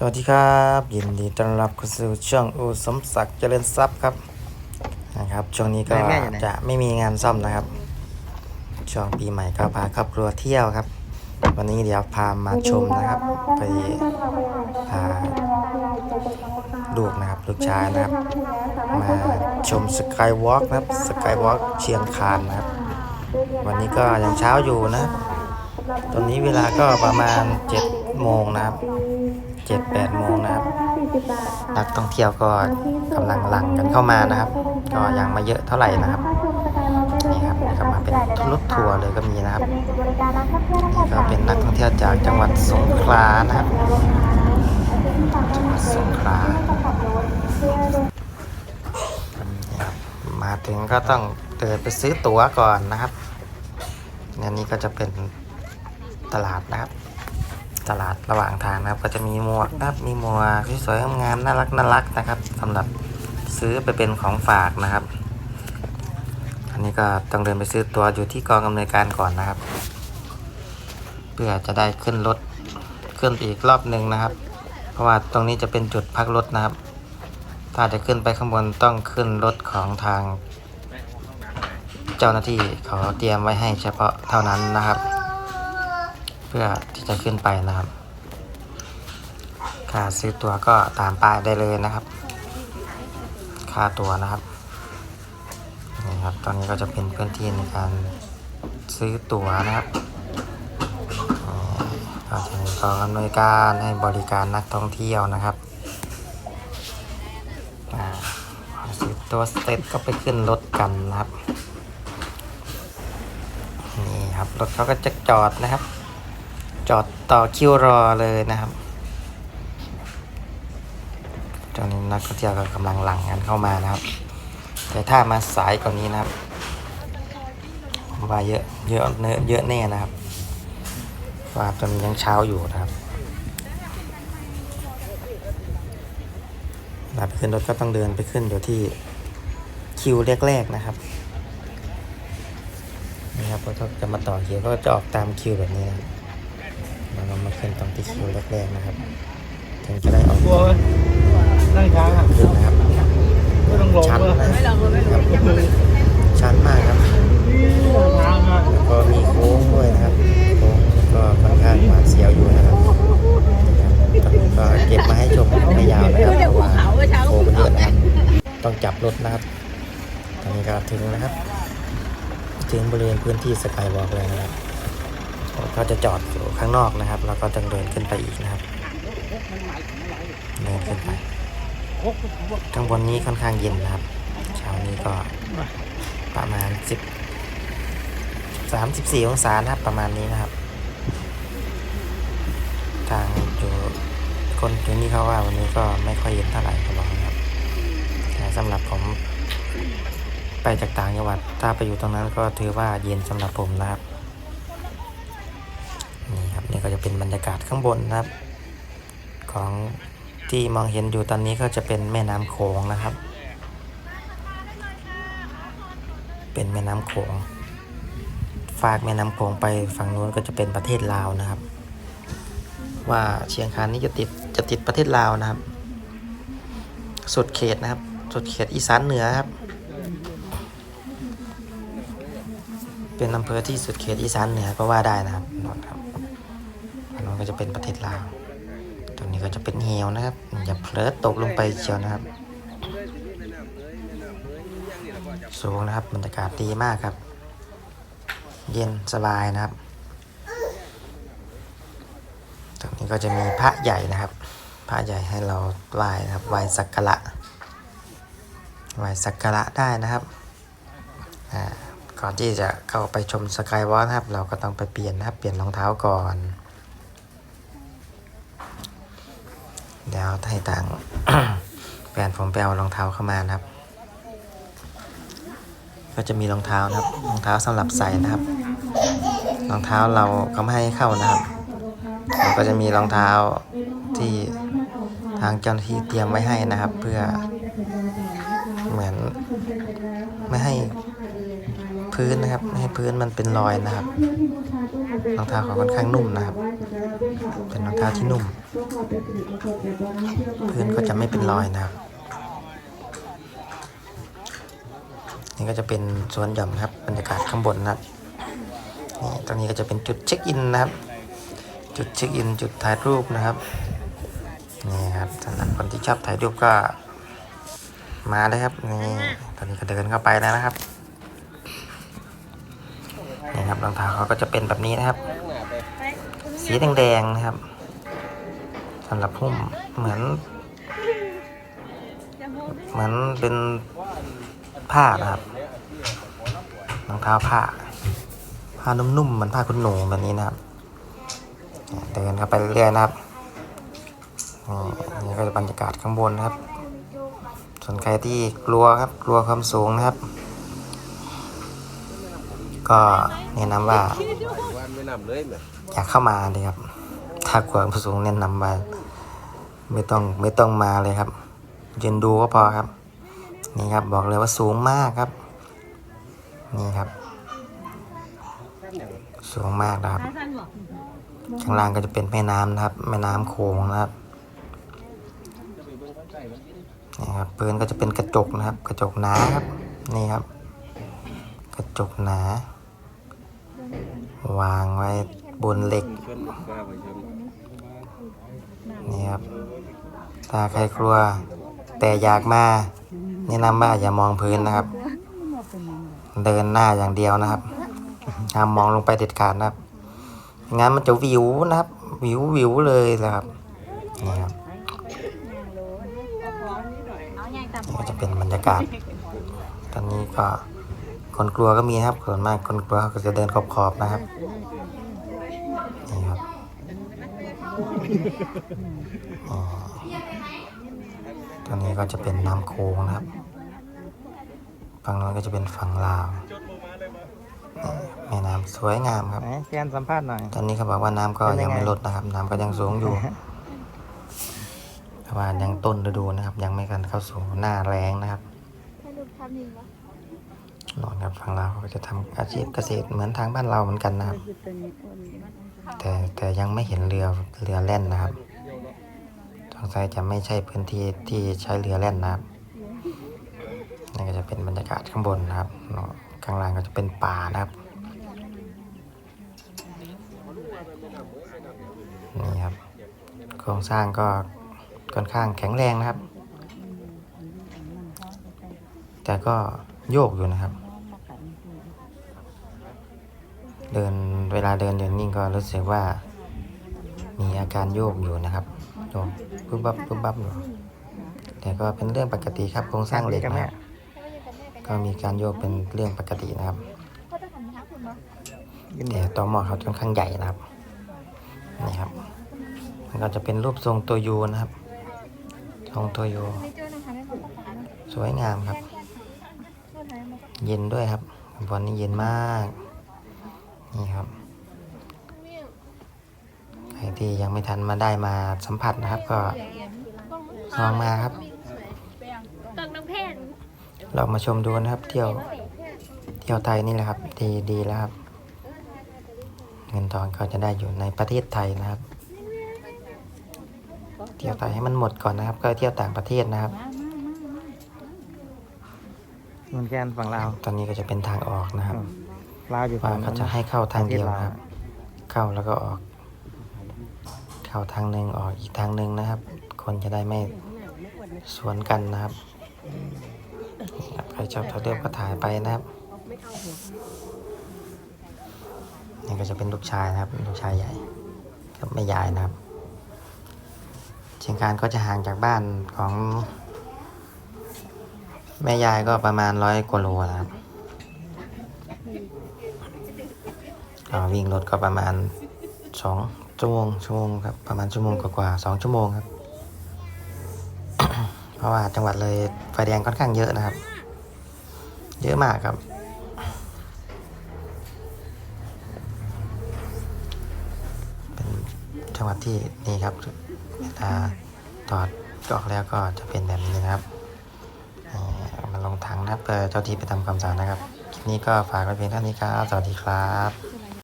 สวัสดีครับ ยินดีต้อนรับเข้าสู่ช่องอูสมศักดิ์เจริญทรัพย์ครับนะครับ ช่วงนี้ก็แม่แม่อยู่ไหน จะไม่มีงานซ่อมนะครับ ช่วงปีใหม่ก็พาครอบครัวเที่ยวครับ วันนี้เดี๋ยวพามาชมนะครับไปพาลูกนะครับลูกชายนะครับ มาชมสกายวอล์กนะครับสกายวอล์กเชียงคานนะครับ วันนี้ก็ยังเช้าอยู่นะครับตอนนี้เวลาก็ประมาณ7โมงนะครับ 7 8โมงนะครับนักท่องเที่ยวก็กำลังหลั่งกันเข้ามานะครับ ก็ยังไมาเยอะเท่าไหร่นะครับนี่ครับนี่ก็มาเป็นรถทัวร์เลยก็มีนะครับนี่ก็เป็นนักท่องเที่ยวจากจังหวัดสงขลานะครับจังหวัดสงขลานี่ครับมาถึงก็ต้องเดินไปซื้อตั๋วก่อนนะครับอันนี้ก็จะเป็นตลาดนะครับ ตลาดระหว่างทางนะครับ ก็จะมีหมวกนะครับมีหมวกสวยๆงามๆน่ารักน่ารักนะครับสำหรับซื้อไปเป็นของฝากนะครับ อันนี้ก็ต้องเดินไปซื้อตัวอยู่ที่กองอำนวยการก่อนนะครับ เพื่อจะได้ขึ้นรถขึ้นอีกรอบหนึ่งนะครับ เพราะว่าตรงนี้จะเป็นจุดพักรถนะครับ ถ้าจะขึ้นไปข้างบนต้องขึ้นรถของทาง เจ้าหน้าที่เขาเตรียมไว้ให้เฉพาะเท่านั้นนะครับ เพื่อที่จะขึ้นไปนะครับค่าซื้อตัวก็ตามป้ายได้เลยนะครับ ค่าตัวนะครับนี่ครับ ตอนนี้ก็จะเป็นพื้นที่ในการซื้อตั๋วนะครับนี่ก็จะมีกองอำนวยการให้บริการนักท่องเที่ยวนะครับซื้อตัวเสร็จก็ไปขึ้นรถกันนะครับ นี่ครับ รถเขาก็จะจอดนะครับ จอดต่อคิวรอเลยนะครับ ตอนนี้นักท่องเที่ยวก็กำลังหลั่งกันเข้ามานะครับ แต่ถ้ามาสายกว่านี้นะครับมว่าเยอะเยอะเนอะเยอะแน่นะครับ ว่าตอนนี้ยังเช้าอยู่นะครับเวลาไปขึ้นรถก็ต้องเดินไปขึ้นอยู่ที่คิวแรกๆนะครับนี่ครับพอเขาจะมาต่อคิวก็จะออกตามคิวแบบนี้นะครับ เรามาขึ้นตรงที่คิวแรกๆนะครับ ถึงจะได้ออกกลัวไหมนั่งช้างอะขึ้นนะครับไม่ต้องลงชันเลยนะไม่ลงเลยไม่ลงชันมากครับแล้วก็มีโค้งด้วยนะครับโค้งก็ค่อนข้างหวาเสียวอยู่นะครับก็เก็บมาให้ชมไม่ยาวนะครับเพราะว่าโค้งนเยอะนะครับต้องจับรถนะครับตอนนี้ก็ถึงนะครับ ถึงบริเวณพื้นที่สกายวอล์กเลยนะครับ ก็จะจอดอยู่ข้างนอกนะครับ แล้วก็ต้องเดินขึ้นไปอีกนะครับ เดินขึ้นไปข้างบนนี้ค่อนข้างเย็นนะครับ เช้านี้ก็ประมาณสิบสามสิบสี่องศานะครับประมาณนี้นะครับ ทางอยู่คนอยู่นี่เขาว่าวันนี้ก็ไม่ค่อยเย็นเท่าไหร่เขาบอกนะครับแต่สำหรับผมไปจากต่างจังหวัดถ้าไปอยู่ตรงนั้นก็ถือว่าเย็นสำหรับผมนะครับ จะเป็นบรรยากาศข้างบนนะครับ ของที่มองเห็นอยู่ตอนนี้ก็จะเป็นแม่น้ำโขงนะครับ เป็นแม่น้ำโขงฝากแม่น้ำโขงไปฝั่งนู้นก็จะเป็นประเทศลาวนะครับ ว่าเชียงคานนี้จะติดจะติดประเทศลาวนะครับ สุดเขตนะครับ สุดเขตอีสานเหนือครับ เป็นอำเภอที่สุดเขตอีสานเหนือก็ว่าได้นะครับนนครับ ก็จะเป็นประเทศลาว ตรงนี้ก็จะเป็นเหวนะครับอย่าเผลอตกลงไปเชียวนะครับ สูงนะครับบรรยากาศดีมากครับ เย็นสบายนะครับ ตรงนี้ก็จะมีพระใหญ่นะครับ พระใหญ่ให้เราไหว้นะครับไหว้สักการะไหว้สักการะได้นะครับก่อนที่จะเข้าไปชมสกายวอล์นะครับ เราก็ต้องไปเปลี่ยนนะครับ เปลี่ยนรองเท้าก่อน เดี๋ยวให้ต่างแฟนผมไปเอารองเท้าเข้ามานะครับ ก็จะมีรองเท้านะครับ รองเท้าสำหรับใส่นะครับ รองเท้าเราเขาไม่ให้เข้านะครับเราก็จะมีรองเท้าที่ทางเจ้าหน้าที่เตรียมไว้ให้นะครับ เพื่อเหมือนไม่ให้เผ พื้นนะครับไม่ให้พื้นมันเป็นรอยนะครับรองเท้าเขาค่อนข้างนุ่มนะครับ เป็นรองเท้าที่นุ่ม พื้นก็จะไม่เป็นรอยนะครับ นี่ก็จะเป็นสวนหย่อมครับบรรยากาศข้างบนนะนี่ตรงนี้ก็จะเป็นจุดเช็คอินนะครับ จุดเช็คอินจุดถ่ายรูปนะครับนี่ครับสำหรับคนที่ชอบถ่ายรูปก็มาเลยครับนี่ตอนนี้ก็เดินเข้าไปแล้วนะครับ นี่ครับรองเท้าเขาก็จะเป็นแบบนี้นะครับ สีแดงๆนะครับสำหรับหุ้มเหมือน เหมือนเป็นผ้านะครับรองเท้าผ้า ผ้านุ่มๆเหมือนผ้าคุณหนูแบบนี้นะครับเดินเข้าไปเรื่อยๆนะครับนี่ก็จะบรรยากาศข้างบนนะครับ ส่วนใครที่กลัวครับกลัวความสูงนะครับ ก็แนะนำว่าวันไม่นำเลยแม่อยากเข้ามาเลยครับ ถ้ากลัวความสูงแนะนำว่าไม่ต้องไม่ต้องมาเลยครับยืนดูก็พอครับ นี่ครับบอกเลยว่าสูงมากครับ นี่ครับ สูงมากนะครับ ข้างล่างก็จะเป็นแม่น้ำนะครับ แม่น้ำโขงนะครับนี่ครับปืนก็จะเป็นกระจกนะครับ กระจกหนาครับ นี่ครับก ระจกหนา วางไว้บนเหล็กชนมาไปชนนี่ครับถ้าใครกลัว แต่อยากมาแนะนำว่าอย่ามองพื้นนะครับ เดินหน้าอย่างเดียวนะครับห้ามมองลงไปเด็ดขาดนะครับ งั้นมันจะวิวนะครับ วิววิวเลยนะครับ นี่ครับนี่ก็จะเป็นบรรยากาศ ตอนนี้ก็ คนกลัวก็มีนะครับส่วนมากคนกลัวเขาก็จะเดินขอบๆนะครับนี่ครับอ๋อตอนนี้ก็จะเป็นน้ำโค้งนะครับฝั่งโน้นก็จะเป็นฝั่งลาวนี่แม่น้ำสวยงามครับไหนแกนสัมภาษณ์หน่อย ตอนนี้เขาบอกว่าน้ำก็เป็นยัยังงไงไม่ลดนะครับ น้ำก็ยังสูงอยู่เพราะว่ายังต้นฤดูนะครับ ยังไม่กันเข้าสู่หน้าแรงนะครับ นอนครับฝั่งลาวเขาก็จะทำอาชีพเกษตรเหมือนทางบ้านเราเหมือนกันนะครับ แต่แต่ยังไม่เห็นเรือเรือแล่นนะครับสงสัยจะไม่ใช่พื้นที่ที่ใช้เรือแล่นนะครับนี่ก็จะเป็นบรรยากาศข้างบนนะครับข้างล่างก็จะเป็นป่านะครับนี่ครับโครงสร้างก็ค่อนข้างแข็งแรงนะครับ แต่ก็โยกอยู่นะครับ เดินเวลาเดินเดินนิ่งก็รู้สึกว่า มีอาการโยกอยู่นะครับโยกปุ๊บปั๊บปุ๊บปั๊บอยู่แต่ก็เป็นเรื่องปกติครับโครงสร้างเหล็กนะครับก็มีการโยกเป็นเรื่องปกตินะครับแต่ตัวหมอเขาค่อนข้างใหญ่นะครับนี่ครับมันก็จะเป็นรูปทรงตัวยูนะครับ ทรงตัวยูสวยงามครับ เย็นด้วยครับวันนี้เย็นมาก นี่ครับใครที่ยังไม่ทันมาได้มาสัมผัสนะครับ ก็ลองมาครับตักน้ำเพนเรามาชมดูนะครับ เที่ยวเที่ยวไทยนี่แหละครับ ดีดีแล้วครับ เงินทองก็จะได้อยู่ในประเทศไทยนะครับ เที่ยวไทยให้มันหมดก่อนนะครับ ก็เที่ยวต่างประเทศนะครับเหมือนแกนฝั่งลาวตอนนี้ก็จะเป็นทางออกนะครับ ลาวอยู่ว่าฝั่งเขาจะให้เข้าทางเดียวนะครับ เข้าแล้วก็ออก เข้าทางหนึ่งออกอีกทางหนึ่งนะครับ คนจะได้ไม่สวนกันนะครับนี่ครับใครชอบถ่ายรูปก็ถ่ายไปนะครับนี่ก็จะเป็นลูกชายนะครับลูกชายใหญ่กับแม่ยายนะครับเชียงคานก็จะห่างจากบ้านของแม่ยายก็ประมาณร้อยกว่าโลนะครับ ก็วิ่งรถก็ประมาณสองชั่วโมงชั่วโมงครับประมาณชั่วโมงกว่าๆสองชั่วโมงครับ เพราะว่าจังหวัดเลยไฟแดงค่อนข้างเยอะนะครับ เยอะมากครับ เป็นจังหวัดที่นี่ครับเวลาถอดออกแล้วก็จะเป็นแบบนี้นะครับมาลงถังนะเพื่อเจ้าที่ไปทำความสะอาดนะครับ คลิปนี้ก็ฝากไว้เพียงเท่านี้ครับ สวัสดีครับ